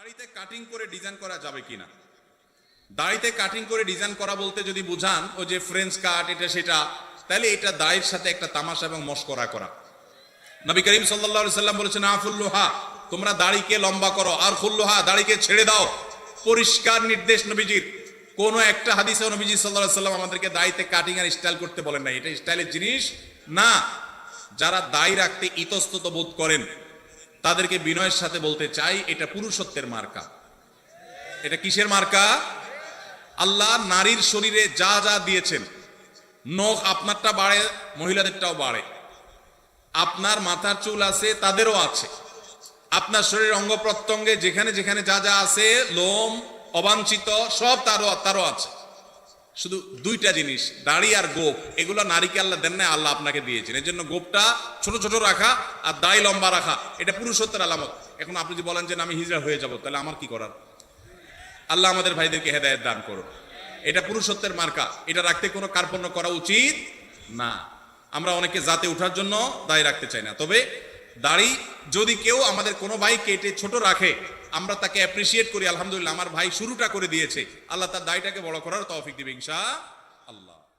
দাড়িতে কাটিং করে ডিজাইন করা যাবে কিনা? দাড়িতে কাটিং করে ডিজাইন করা বলতে যদি বুঝান ও যে ফ্রেঞ্চ কাট এটা সেটা, তাহলে এটা দাড়ির সাথে একটা তামাশা এবং মস্করা করা। নবী করিম সাল্লাল্লাহু সাল্লাম বলেছেন আফুল্লোহা তোমরা দাড়িকে লম্বা করো। আর খুল্লোহা দাড়িকে ছেড়ে দাও। পরিষ্কার নির্দেশ নবীজির। কোন একটা হাদিসে নবীজি আলাইহি সাল্লাম আমাদেরকে দাড়িতে কাটিং আর স্টাইল করতে বলেন না এটা স্টাইলের জিনিস না। যারা দাড়ি রাখতে ইতস্তত বোধ করেন তাদেরকে বিনয়ের সাথে বলতে চাই, এটা পুরুষত্বের মার্কা। এটা কিসের মার্কা? আল্লাহ নারীর শরীরে যা যা দিয়েছেন, নখ আপনারটা বাড়ে, মহিলাদেরটাও বাড়ে। আপনার মাথার চুল আছে, তাদেরও আছে। আপনার শরীরের অঙ্গ প্রত্যঙ্গে যেখানে যেখানে যা যা আছে, লোম, অবাঞ্ছিত, সব তারও তারও আছে। শুধু দুইটা জিনিস, দাড়ি আর গোপ। এগুলো নারীকে আল্লাহ দেন না আল্লাহ আপনাকে দিয়েছেন। এর জন্য গোপটা ছোট ছোট রাখা আর দাড়ি লম্বা রাখা, এটা পুরুষত্বের আলামত। এখন আপনি যদি বলেন যে আমি হিজড়া হয়ে যাব, তাহলে আমার কি করার? আল্লাহ আমাদের ভাইদেরকে হেদায়েত দান করো এটা পুরুষত্বের মার্কা। এটা রাখতে কোনো কার্পণ্য করা উচিত না। আমরা অনেকে জাতে ওঠার জন্য দায় রাখতে চাই না। তবে দাড়ি যদি কেউ আমাদের কোনো ভাই কেটে ছোট রাখে আমরা তাকে অ্যাপ্রিসিয়েট করি, আলহামদুলিল্লাহ, আমার ভাই শুরুটা করে দিয়েছে। আল্লাহ তার দায়টাকে বড় করার তৌফিক দিবে, ইনশা আল্লাহ।